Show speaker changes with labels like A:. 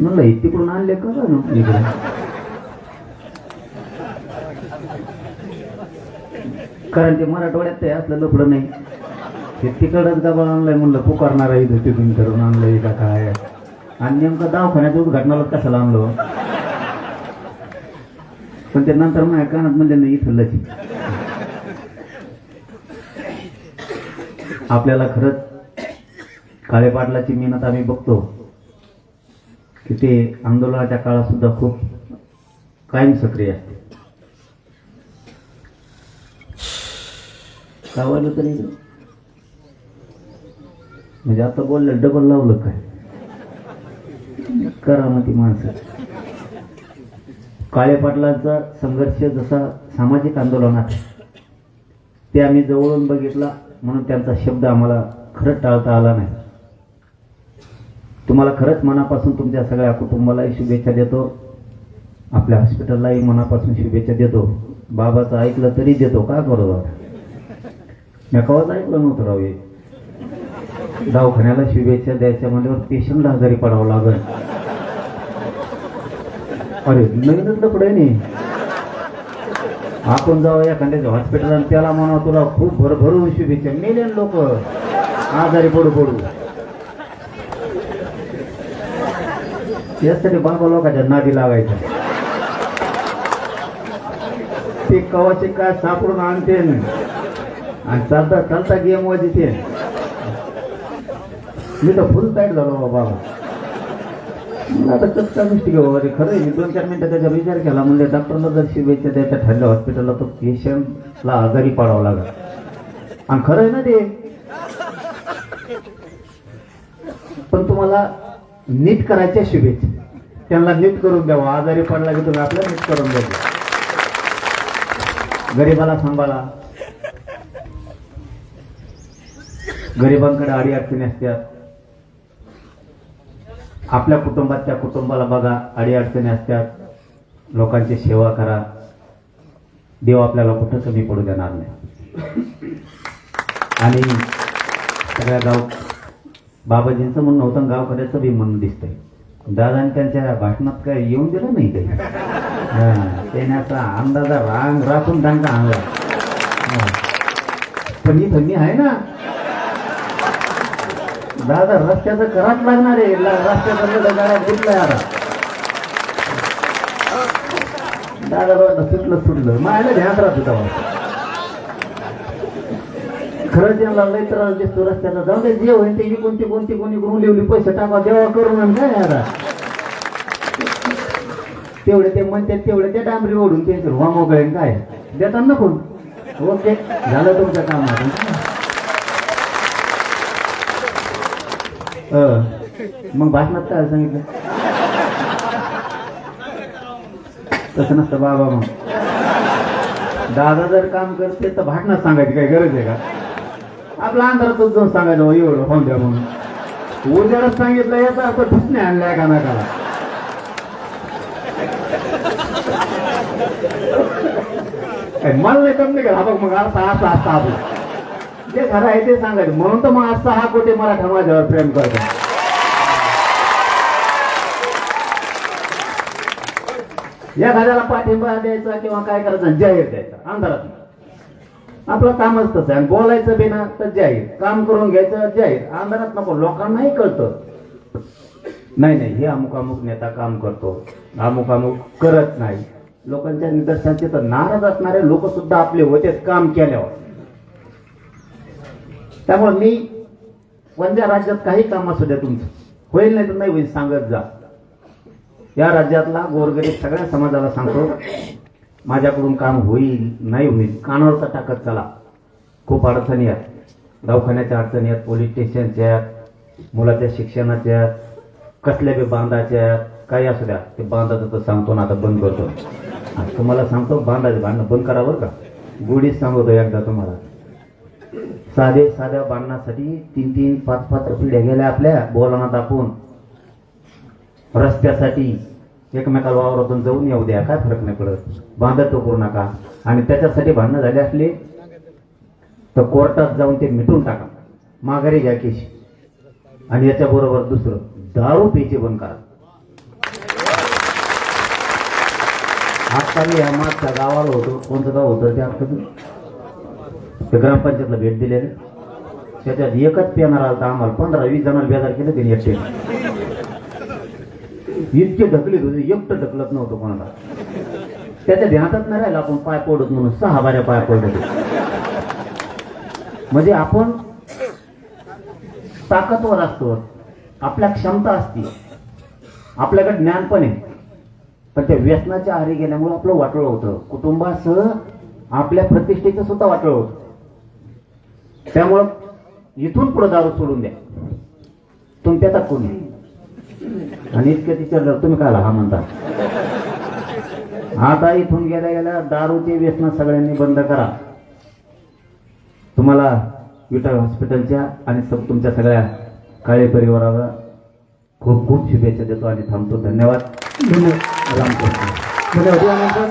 A: म्हणलं हे तिकडून आणले का ना इकडे. कारण ते मराठवाड्यात ते असलं लफडं नाही. ते तिकडच गबाळ आणलंय म्हणलं पुकारणार आहे इथं तिथून करून आणलंय का काय? आणि नेमकं दवाखान्यात उद्घाटनाला कशाला आणलो? पण ते नंतर माझ्या कानात म्हणजे नाही इथं लची आपल्याला खरंच काळे पाटलाची मेहनत आम्ही बघतो. की ते आंदोलनाच्या काळात सुद्धा खूप कायम सक्रिय असते. काय वाटलं तरी? म्हणजे आता बोललं डबल लावलं काय? करा मग ती माणसं. काळे पाटलांचा संघर्ष जसा सामाजिक आंदोलनात ते आम्ही जवळून बघितला म्हणून त्यांचा शब्द आम्हाला खरंच टाळता आला नाही. तुम्हाला खरंच मनापासून तुमच्या सगळ्या कुटुंबालाही शुभेच्छा देतो. आपल्या हॉस्पिटललाही मनापासून शुभेच्छा देतो. बाबाचं ऐकलं तरी देतो. का करू बाबा मी कवाच ऐकलं नव्हतं राव हे. दवाखान्याला शुभेच्छा द्यायच्या म्हणल्यावर पेशंटला आजारी पडावं लागल. अरे नवीनच लपडे नाही आपण जाऊ एखाद्याच्या हॉस्पिटल आणि त्याला म्हणा तुला खूप भरभरून शुभेच्छा. मेले लोक. आजारी पडू पडू. यासाठी बाबा लोकांच्या नादी लावायच्या. ते कवाचे काय सापडून आणते आणि चालता चालता गेम वाजते मी तर फुल टाईट झालो बाबा. आता कसं काय गोष्टी घेऊ अरे खरं आहे, मी दोन चार मिनटं त्याचा विचार केला. म्हणजे डॉक्टरला जर शुभेच्छा द्यायच्या ठरल्या हॉस्पिटलला तो पेशंटला आजारी पाडावं लागला. आणि खरं आहे ना ते? पण तुम्हाला नीट करायच्या शुभेच्छा. त्यांना नीट करून द्यावं. आजारी पडला की तुम्ही आपल्या नीट करून द्यावं गरिबाला सांभाळा. गरिबांकडे अडी अडचणी असतात. आपल्या कुटुंबात त्या कुटुंबाला बघा. अडी अडचणी असतात. लोकांची सेवा करा. देव आपल्याला कुठं कमी पडू देणार नाही. आणि सगळ्या गाव बाबाजींचं म्हणणं होतं गावकऱ्याचं बी म्हणणं दिसतंय. दादाने त्यांच्या भाषणात काय येऊन दिलं नाही काही हा, त्याने अंदाजा रांग राखून दांगा आणला हा. पण ही थंडी आहे ना? दादा रस्त्याचं कराच लागणार आहे. ला- रस्त्याचं गाड्या गुटलाय आता. दादा बाबा सुटलं सुटलं. मायला ध्यान राहत होता खरं त्यांना लय त्रास दिसतो रस्त्यानं जाऊ दे जे होईल ते कोणती कोणती कोणी करून लिवली पैसे टाका देवा करून काय यार? तेवढे ते म्हणतात तेवढे ते डांबरी ओढून त्यांचे रुवा मोकळे काय? देतात ना कोण? ओके झालं तुमच्या काम मग भाषणात काय सांगितलं? तसं नसतं बाबा मग. दादा जर काम करते तर भाषणात सांगायची काही गरज आहे का? आपला अंधारातच जाऊन सांगायचं "हो, एवढं होऊन द्या म्हणून. उद्याच सांगितलं याचा अर्थ ठुसणे आणलाय का नाकाला मला नाही कमी का? बघ मग असा असा असा आपला जे खरं आहे ते सांगायचं. म्हणून तर मग आज हा कोटी मराठा माझ्यावर प्रेम करतो या घराला पाठिंबा द्यायचा किंवा काय करायचं जाहीर द्यायचा अंधारात. आपलं कामच तसं आहे आणि बोलायचं ना तर जाहीर. काम करून घ्यायचं जाहीर. अंधारात नको. लोकांनाही कळतं. नाही नाही. हे अमुक अमुक नेता काम करतो. अमुक अमुक करत नाही. लोकांच्या निदर्शनाचे तर नाराज असणारे लोक सुद्धा आपले होते काम केल्यावर. त्यामुळे मी कोणत्या राज्यात काही काम असू द्या तुमचं. होईल नाही तर नाही होईल सांगत जा. या राज्यातला गोरगरीब सगळ्या समाजाला सांगतो. माझ्याकडून काम होईल नाही होईल कानावरचा टाकत चला? खूप अडचणी आहेत. दवाखान्याच्या अडचणी आहेत पोलीस स्टेशनच्या आहेत मुलाच्या शिक्षणाच्या आहेत कसल्या बी बांधाच्या आहेत काही असू द्या. ते बांधाचं तर सांगतो ना आता बंद करतो. आणि तुम्हाला सांगतो बांधाचं भांडणं बंद करा बरं का? गोडीच सांगतो एकदा तुम्हाला. साधे साध्या बांधण्यासाठी तीन तीन पाच पाच पिढ्या गेल्या आपल्या बोलाना दाखवून. रस्त्यासाठी एकमेकाला वावरातून जाऊन येऊ द्या काय फरक नाही पडत. बांधतो करू नका आणि त्याच्यासाठी भांडणं झाली असली तर कोर्टात जाऊन ते मिटून टाका. माघारी घ्या केश आणि याच्याबरोबर दुसरं दारू पेचे बंद करा. आजकाल या मागच्या गावाला होतो कोणतं गाव होतं ते आजकाल? ते ग्रामपंचायतला भेट दिलेलं. त्याच्यात एकच पेनार आला तर आम्हाला पंधरा वीस जणांना बेजार केलं त्यांनी एकटे इतके ढकलीत होते एकटं ढकलत नव्हतं कोणाला. त्याच्या ध्यानातच नाही राहिलं आपण पाय पडत म्हणून सहा बाऱ्या पाय पडत म्हणजे आपण ताकदवर असतो आपल्या क्षमता असते. आपल्याकडे ज्ञान पण आहे. पण त्या व्यसनाच्या आहारी गेल्यामुळे आपलं वाटोळं होतं. कुटुंबासह आपल्या प्रतिष्ठेचं सुद्धा वाटोळं होतं. त्यामुळं इथून पुढे दारू सोडून द्या. तुमच्यात कोणी आणि इतकं जर तुम्ही काय हा म्हणता. आता इथून गेल्या गेल्या दारूचे व्यसन सगळ्यांनी बंद करा. तुम्हाला विटा हॉस्पिटलच्या आणि सब तुमच्या सगळ्या काळे परिवाराला खूप खूप शुभेच्छा देतो आणि थांबतो. धन्यवाद.
B: धन्यवाद.
A: रामकृष्ण